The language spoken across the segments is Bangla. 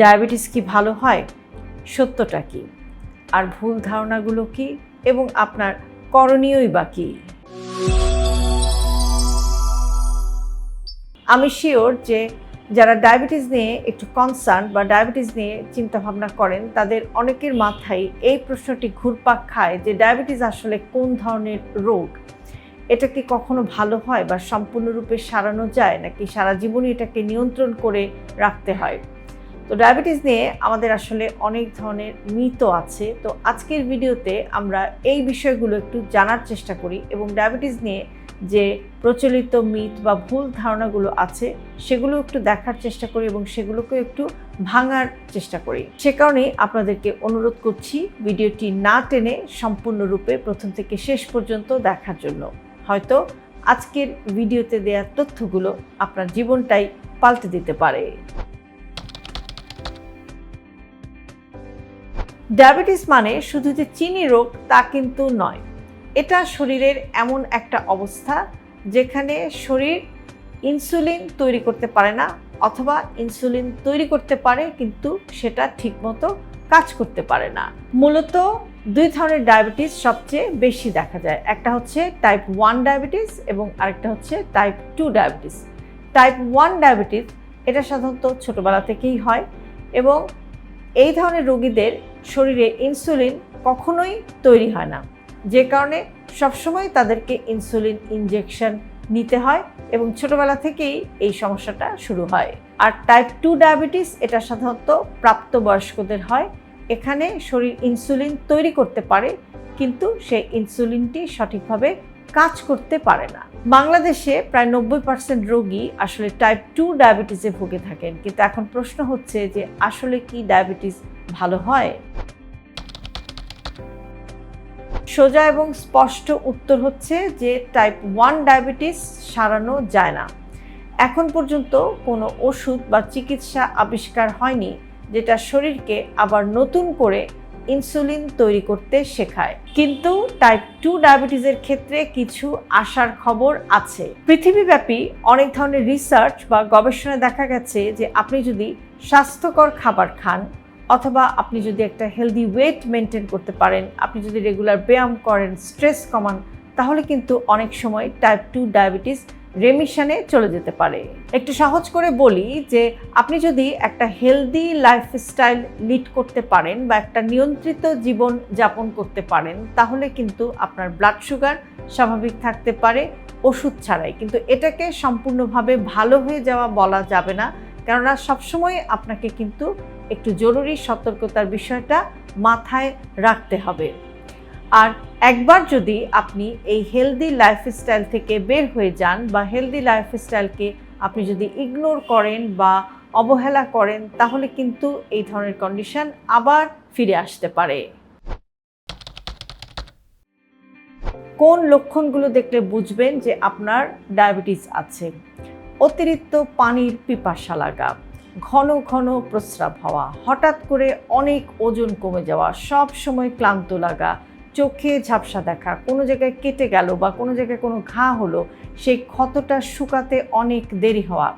ডায়াবেটিস কি ভালো হয়? সত্যটা কি? আর ভুল ধারণাগুলো কি? এবং আপনার করণীয়ই বা কী? আমি শিওর যে যারা ডায়াবেটিস নিয়ে একটু কনসার্ন বা ডায়াবেটিস নিয়ে চিন্তা ভাবনা করেন, তাদের অনেকের মাথায় এই প্রশ্নটি ঘুরপাক খায় যে ডায়াবেটিস আসলে কোন ধরনের রোগ? এটা কি কখনো ভালো হয় বা সম্পূর্ণরূপে সারানো যায়, নাকি সারা জীবনই এটাকে নিয়ন্ত্রণ করে রাখতে হয়? তো ডায়াবেটিস নিয়ে আমাদের আসলে অনেক ধরনের মিথ আছে। তো আজকের ভিডিওতে আমরা এই বিষয়গুলো একটু জানার চেষ্টা করি এবং ডায়াবেটিস নিয়ে যে প্রচলিত মিথ বা ভুল ধারণাগুলো আছে, সেগুলো একটু দেখার চেষ্টা করি এবং সেগুলোকে একটু ভাঙার চেষ্টা করি। সে কারণেই আপনাদেরকে অনুরোধ করছি ভিডিওটি না টেনে সম্পূর্ণরূপে প্রথম থেকে শেষ পর্যন্ত দেখার জন্য। হয়তো আজকের ভিডিওতে দেওয়া তথ্যগুলো আপনার জীবনটাই পাল্টে দিতে পারে। ডায়াবেটিস মানে শুধু যে চিনি রোগ তা কিন্তু নয়। এটা শরীরের এমন একটা অবস্থা যেখানে শরীর ইনসুলিন তৈরি করতে পারে না অথবা ইনসুলিন তৈরি করতে পারে কিন্তু সেটা ঠিকমতো কাজ করতে পারে না। মূলত দুই ধরনের ডায়াবেটিস সবচেয়ে বেশি দেখা যায়। একটা হচ্ছে টাইপ ওয়ান ডায়াবেটিস এবং আরেকটা হচ্ছে type two diabetes. Type one diabetes এটা সাধারণত ছোটোবেলা থেকেই হয় এবং এই ধরনের রোগীদের শরীরে ইনসুলিন কখনোই তৈরি হয় না। যে কারণে সবসময় তাদেরকে ইনসুলিন ইনজেকশন নিতে হয় এবং ছোটবেলা থেকেই এই সমস্যাটা শুরু হয়। আর টাইপ টু ডায়াবেটিস এটা সাধারণত প্রাপ্তবয়স্কদের হয়। এখানে শরীর ইনসুলিন তৈরি করতে পারে, কিন্তু সেই ইনসুলিনটি সঠিকভাবে কাজ করতে পারে না। বাংলাদেশে প্রায় নব্বই পার্সেন্ট রোগী আসলে টাইপ টু ডায়াবেটিসে ভুগে থাকেন। কিন্তু এখন প্রশ্ন হচ্ছে যে আসলে কি ডায়াবেটিস ভালো হয়? সোজা এবং স্পষ্ট উত্তর হচ্ছে যে টাইপ ওয়ান ডায়াবেটিস সারানো যায় না। এখন পর্যন্ত কোনো ওষুধ বা চিকিৎসা আবিষ্কার হয়নি, যেটা শরীরকে আবার নতুন করে ইনসুলিন তৈরি করতে শেখায়। কিন্তু টাইপ টু ডায়াবেটিসের ক্ষেত্রে কিছু আশার খবর আছে। পৃথিবীব্যাপী অনেক ধরনের রিসার্চ বা গবেষণায় দেখা গেছে যে আপনি যদি স্বাস্থ্যকর খাবার খান অথবা আপনি যদি একটা হেলদি ওয়েট মেনটেন করতে পারেন, আপনি যদি রেগুলার ব্যায়াম করেন স্ট্রেস কমান, তাহলে কিন্তু অনেক সময় টাইপ টু ডায়াবেটিস রেমিশনে চলে যেতে পারে। একটু সহজ করে বলি যে, আপনি যদি একটা হেলদি লাইফস্টাইল লিড করতে পারেন বা একটা নিয়ন্ত্রিত জীবন যাপন করতে পারেন, তাহলে কিন্তু আপনার ব্লাড সুগার স্বাভাবিক থাকতে পারে, ওষুধ ছাড়াই। কিন্তু এটাকে সম্পূর্ণভাবে ভালো হয়ে যাওয়া বলা যাবে না, কেননা সবসময় আপনাকে কিন্তু একটু জরুরি সতর্কতার বিষয়টা মাথায় রাখতে হবে। আর একবার যদি আপনি এই হেলদি লাইফস্টাইল থেকে বের হয়ে যান বা হেলদি লাইফস্টাইলকে আপনি যদি ইগনোর করেন বা অবহেলা করেন, তাহলে কিন্তু এই ধরনের কন্ডিশন আবার ফিরে আসতে পারে। কোন লক্ষণগুলো দেখলে বুঝবেন যে আপনার ডায়াবেটিস আছে? অতিরিক্ত পানির পিপাসা লাগা, ঘন ঘন প্রস্রাব হওয়া, হঠাৎ করে অনেক ওজন কমে যাওয়া সব সময় ক্লান্ত লাগা চোখে ঝাপসা দেখা, কোনো জায়গায় কেটে গেল বা কোনো জায়গায় কোনো ঘা হলো, সেই ক্ষতটা শুকাতে অনেক দেরি হওয়া।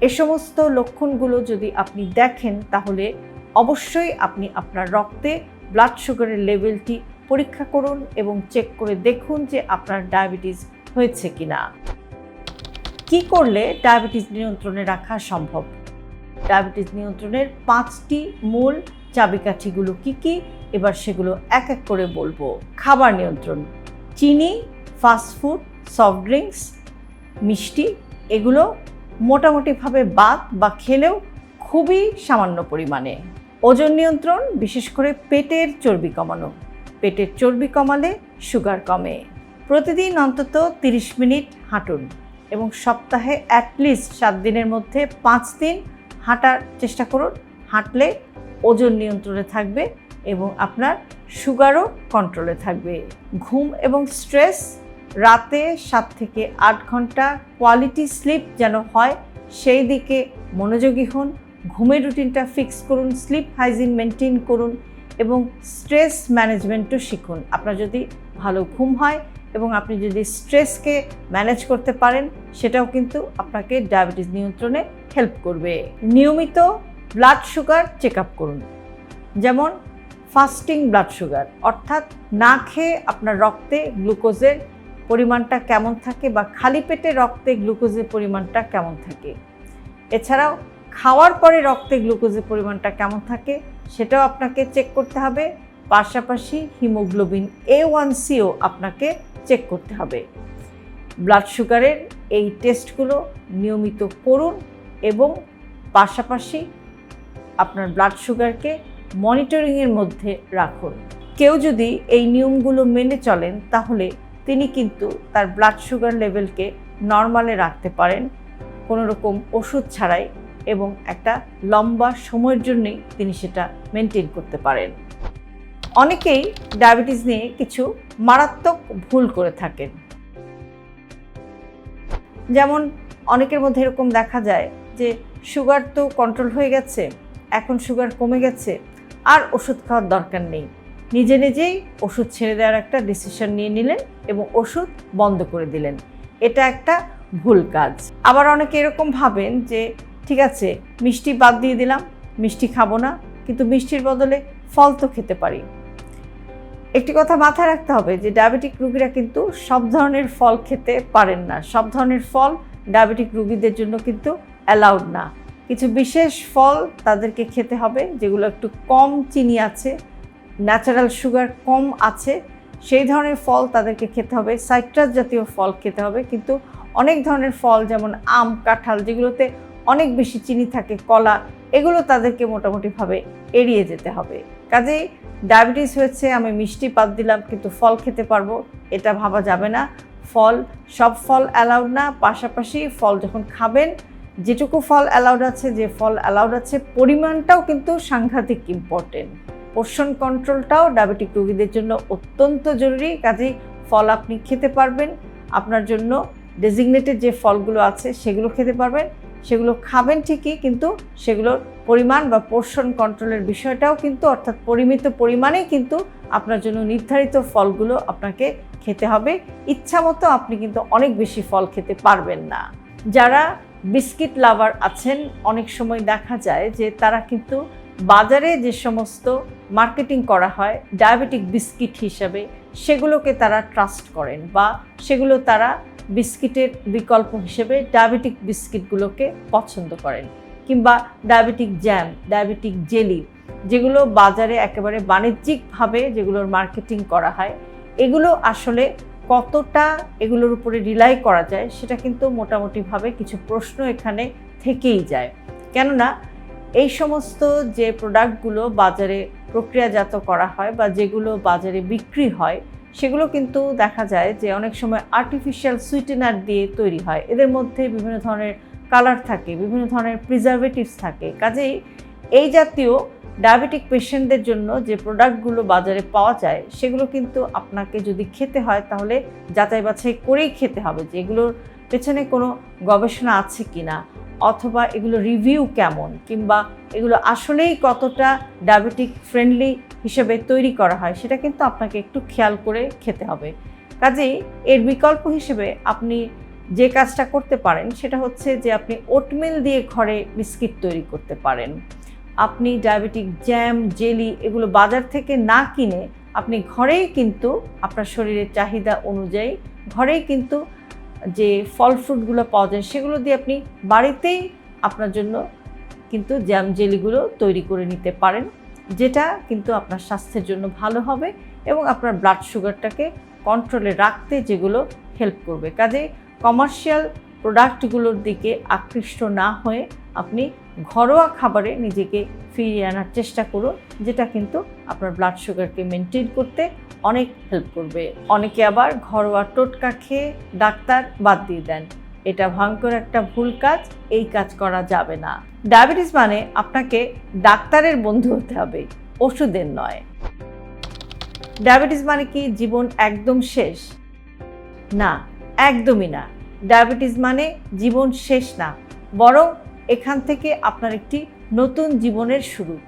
এ সমস্ত লক্ষণগুলো যদি আপনি দেখেন, তাহলে অবশ্যই আপনি আপনার রক্তে ব্লাড সুগারের লেভেলটি পরীক্ষা করুন এবং চেক করে দেখুন যে আপনার ডায়াবেটিস হয়েছে কি না কি করলে ডায়াবেটিস নিয়ন্ত্রণে রাখা সম্ভব? ডায়াবেটিস নিয়ন্ত্রণের পাঁচটি মূল চাবিকাঠিগুলো কি কি? এবার সেগুলো এক এক করে বলব। খাবার নিয়ন্ত্রণ, চিনি ফাস্টফুড সফট ড্রিঙ্কস মিষ্টি, এগুলো মোটামুটিভাবে বাদ বা খেলেও খুবই সামান্য পরিমাণে। ওজন নিয়ন্ত্রণ, বিশেষ করে পেটের চর্বি কমানো। পেটের চর্বি কমালে সুগার কমে। প্রতিদিন অন্তত 30 মিনিট হাঁটুন এবং সপ্তাহে অ্যাটলিস্ট সাত দিনের মধ্যে পাঁচ দিন হাঁটার চেষ্টা করুন। হাঁটলে ওজন নিয়ন্ত্রণে থাকবে এবং আপনার সুগারও কন্ট্রোলে থাকবে। ঘুম এবং স্ট্রেস রাতে সাত থেকে আট ঘণ্টা কোয়ালিটি স্লিপ যেন হয়, সেই দিকে মনোযোগী হন। ঘুমের রুটিনটা ফিক্স করুন স্লিপ হাইজিন মেনটেন করুন এবং স্ট্রেস ম্যানেজমেন্টও শিখুন। আপনার যদি ভালো ঘুম হয় এবং আপনি যদি স্ট্রেসকে ম্যানেজ করতে পারেন, সেটাও কিন্তু আপনাকে ডায়াবেটিস নিয়ন্ত্রণে হেল্প করবে। নিয়মিত ব্লাড সুগার চেক আপ করুন। যেমন ফাস্টিং ব্লাড সুগার অর্থাৎ না খেয়ে আপনার রক্তে গ্লুকোজের পরিমাণটা কেমন থাকে বা খালি পেটে রক্তে গ্লুকোজের পরিমাণটা কেমন থাকে। এছাড়াও খাওয়ার পরে রক্তে গ্লুকোজের পরিমাণটা কেমন থাকে সেটাও আপনাকে চেক করতে হবে। পাশাপাশি হিমোগ্লোবিন এ ওয়ান সিও আপনাকে চেক করতে হবে। ব্লাড সুগারের এই টেস্টগুলো নিয়মিত করুন এবং পাশাপাশি আপনার ব্লাড সুগারকে মনিটরিংয়ের মধ্যে রাখুন। কেউ যদি এই নিয়মগুলো মেনে চলেন, তাহলে তিনি কিন্তু তার ব্লাড সুগার লেভেলকে নর্মালে রাখতে পারেন। কোনো রকম ওষুধ ছাড়াই এবং একটা লম্বা সময়ের জন্যই তিনি সেটা মেনটেন করতে পারেন। অনেকেই ডায়াবেটিস নিয়ে কিছু মারাত্মক ভুল করে থাকেন। যেমন অনেকের মধ্যে এরকম দেখা যায় যে সুগার তো কন্ট্রোল হয়ে গেছে, এখন সুগার কমে গেছে আর ওষুধ খাওয়ার দরকার নেই। নিজে নিজেই ওষুধ ছেড়ে দেওয়ার একটা ডিসিশন নিয়ে নিলেন এবং ওষুধ বন্ধ করে দিলেন। এটা একটা ভুল কাজ। আবার অনেকে এরকম ভাবেন যে, ঠিক আছে, মিষ্টি বাদ দিয়ে দিলাম, মিষ্টি খাব না, কিন্তু মিষ্টির বদলে ফল তো খেতে পারি। একটি কথা মাথায় রাখতে হবে যে, ডায়াবেটিক রুগীরা কিন্তু সব ধরনের ফল খেতে পারেন না। সব ধরনের ফল ডায়াবেটিক রুগীদের জন্য কিন্তু অ্যালাউড না। কিছু বিশেষ ফল তাদেরকে খেতে হবে, যেগুলো একটু কম চিনি আছে ন্যাচারাল সুগার কম আছে, সেই ধরনের ফল তাদেরকে খেতে হবে সাইট্রাস জাতীয় ফল খেতে হবে। কিন্তু অনেক ধরনের ফল যেমন আম, কাঁঠাল, যেগুলোতে অনেক বেশি চিনি থাকে, কলা, এগুলো তাদেরকে মোটামুটিভাবে এড়িয়ে যেতে হবে। কাজেই ডায়াবেটিস হয়েছে, আমি মিষ্টি পাত দিলাম, কিন্তু ফল খেতে পারব, এটা ভাবা যাবে না। ফল, সব ফল অ্যালাউড না, পাশাপাশি ফল যখন খাবেন যেটুকু ফল অ্যালাউড আছে, যে ফল অ্যালাউড আছে, পরিমাণটাও কিন্তু সাংঘাতিক ইম্পর্টেন্ট পোষণ কন্ট্রোলটাও ডায়াবেটিক রোগীদের জন্য অত্যন্ত জরুরি, কাজেই ফল আপনি খেতে পারবেন। আপনার জন্য ডেজিগনেটেড যে ফলগুলো আছে, সেগুলো খেতে পারবেন। সেগুলো খাবেন ঠিকই, কিন্তু সেগুলোর পরিমাণ বা পোর্শন কন্ট্রোলের বিষয়টাও কিন্তু, অর্থাৎ পরিমিত পরিমাণেই কিন্তু আপনার জন্য নির্ধারিত ফলগুলো আপনাকে খেতে হবে। ইচ্ছা মতো আপনি কিন্তু অনেক বেশি ফল খেতে পারবেন না। যারা বিস্কিট লাভার আছেন। অনেক সময় দেখা যায় যে তারা কিন্তু বাজারে যে সমস্ত মার্কেটিং করা হয়, ডায়াবেটিক বিস্কিট হিসাবে, সেগুলোকে তারা ট্রাস্ট করেন বা সেগুলো তারা বিস্কিটের বিকল্প হিসেবে ডায়াবেটিক বিস্কিটগুলোকে পছন্দ করেন। কিংবা ডায়াবেটিক জ্যাম, ডায়াবেটিক জেলি, যেগুলো বাজারে একেবারে বাণিজ্যিকভাবে যেগুলোর মার্কেটিং করা হয়, এগুলো আসলে কতটা এগুলোর উপরে রিলাই করা যায় সেটা কিন্তু মোটামুটিভাবে কিছু প্রশ্ন এখানে থেকেই যায়। কেননা এই সমস্ত যে প্রোডাক্টগুলো বাজারে প্রক্রিয়াজাত করা হয় বা যেগুলো বাজারে বিক্রি হয়, সেগুলো কিন্তু দেখা যায় যে অনেক সময় আর্টিফিশিয়াল সুইটেনার দিয়ে তৈরি হয়। এদের মধ্যে বিভিন্ন ধরনের কালার থাকে, বিভিন্ন ধরনের প্রিজারভেটিভস থাকে। কাজেই এই জাতীয় ডায়াবেটিক পেশেন্টদের জন্য যে প্রোডাক্টগুলো বাজারে পাওয়া যায়, সেগুলো কিন্তু আপনাকে যদি খেতে হয়, তাহলে যাচাই বাছাই করেই খেতে হবে যে এগুলোর পেছনে কোনো গবেষণা আছে কি না অথবা এগুলো রিভিউ কেমন, কিংবা এগুলো আসলেই কতটা ডায়াবেটিক ফ্রেন্ডলি হিসেবে তৈরি করা হয়, সেটা কিন্তু আপনাকে একটু খেয়াল করে খেতে হবে। কাজেই এর বিকল্প হিসেবে আপনি যে কাজটা করতে পারেন, সেটা হচ্ছে যে আপনি ওটমিল দিয়ে ঘরে বিস্কিট তৈরি করতে পারেন। আপনি ডায়াবেটিক জ্যাম, জেলি এগুলো বাজার থেকে না কিনে আপনি ঘরেই কিন্তু আপনার শরীরের চাহিদা অনুযায়ী ঘরেই কিন্তু যে ফল ফ্রুটগুলো পাওয়া যায় সেগুলো দিয়ে আপনি বাড়িতেই আপনার জন্য কিন্তু জ্যাম, জেলিগুলো তৈরি করে নিতে পারেন, যেটা কিন্তু আপনার স্বাস্থ্যের জন্য ভালো হবে এবং আপনার ব্লাড সুগারটাকে কন্ট্রোলে রাখতে যেগুলো হেল্প করবে। কাজে কমার্শিয়াল প্রোডাক্টগুলোর দিকে আকৃষ্ট না হয়ে আপনি ঘরোয়া খাবারে নিজেকে ফিরিয়ে আনার চেষ্টা করুন, যেটা কিন্তু আপনার ব্লাড সুগারকে মেনটেন করতে অনেক হেল্প করবে। অনেকে আবার ঘরোয়া টোটকা খেয়ে ডাক্তার বাদ দিয়ে দেন। এটা ভয়ঙ্কর একটা ভুল কাজ, এই কাজ করা যাবে না। ডায়াবেটিস মানে আপনাকে ডাক্তারের বন্ধু হতে হবে, ওষুধের নয়। ডায়াবেটিস মানে কি? জীবন একদম শেষ। না, একদমই না। ডায়াবেটিস মানে জীবন শেষ না, বরং এখান থেকে আপনার একটি নতুন জীবনের শুরু।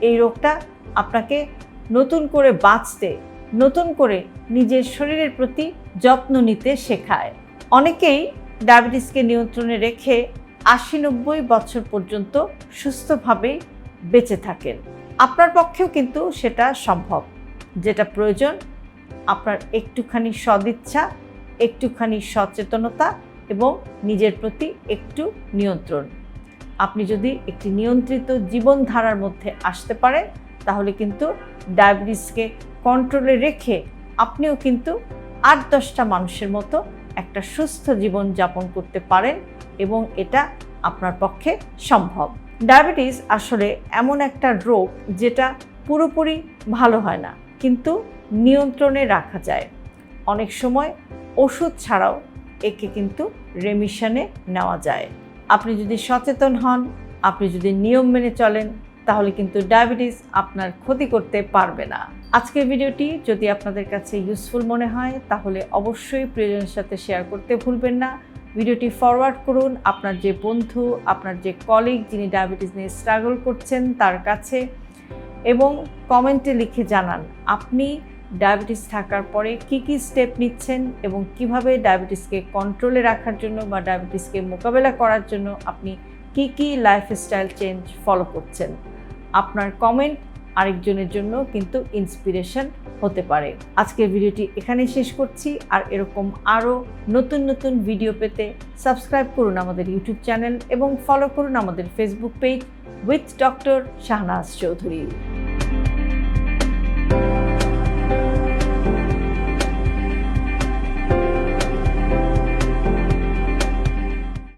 এই রোগটা আপনাকে নতুন করে বাঁচতে, নতুন করে নিজের শরীরের প্রতি যত্ন নিতে শেখায়। অনেকেই ডায়াবেটিসকে নিয়ন্ত্রণে রেখে আশি নব্বই বছর পর্যন্ত সুস্থভাবেই বেঁচে থাকেন। আপনার পক্ষেও কিন্তু সেটা সম্ভব। যেটা প্রয়োজন, আপনার একটুখানি সদিচ্ছা, একটুখানি সচেতনতা এবং নিজের প্রতি একটু নিয়ন্ত্রণ। আপনি যদি একটি নিয়ন্ত্রিত জীবনধারার মধ্যে আসতে পারেন, তাহলে কিন্তু ডায়াবেটিসকে কন্ট্রোলে রেখে আপনিও কিন্তু আট দশটা মানুষের মতো একটা সুস্থ জীবন যাপন করতে পারেন এবং এটা আপনার পক্ষে সম্ভব। ডায়াবেটিস আসলে এমন একটা রোগ যেটা পুরোপুরি ভালো হয় না, কিন্তু নিয়ন্ত্রণে রাখা যায়। অনেক সময় ওষুধ ছাড়াও একে কিন্তু রেমিশনে নেওয়া যায়। আপনি যদি সচেতন হন, আপনি যদি নিয়ম মেনে চলেন, তাহলে কিন্তু ডায়াবেটিস আপনার ক্ষতি করতে পারবে না। আজকের ভিডিওটি যদি আপনাদের কাছে ইউজফুল মনে হয়, তাহলে অবশ্যই প্রিয়জনের সাথে শেয়ার করতে ভুলবেন না। ভিডিওটি ফরওয়ার্ড করুন আপনার যে বন্ধু, আপনার যে কলিগ যিনি ডায়াবেটিস নিয়ে স্ট্রাগল করছেন তার কাছে এবং কমেন্টে লিখে জানান, আপনি ডায়াবেটিস থাকার পরে কি কি স্টেপ নিচ্ছেন এবং কীভাবে ডায়াবেটিসকে কন্ট্রোলে রাখার জন্য বা ডায়াবেটিসকে মোকাবেলা করার জন্য আপনি কি কি লাইফস্টাইল চেঞ্জ ফলো করছেন? আপনার কমেন্ট আরেকজনের জন্য কিন্তু ইন্সপিরেশন হতে পারে। আজকের ভিডিওটি এখানেই শেষ করছি। আর এরকম আরও নতুন নতুন ভিডিও পেতে সাবস্ক্রাইব করুন আমাদের ইউটিউব চ্যানেল এবং ফলো করুন আমাদের Facebook page with doctor Shahnaz Chowdhury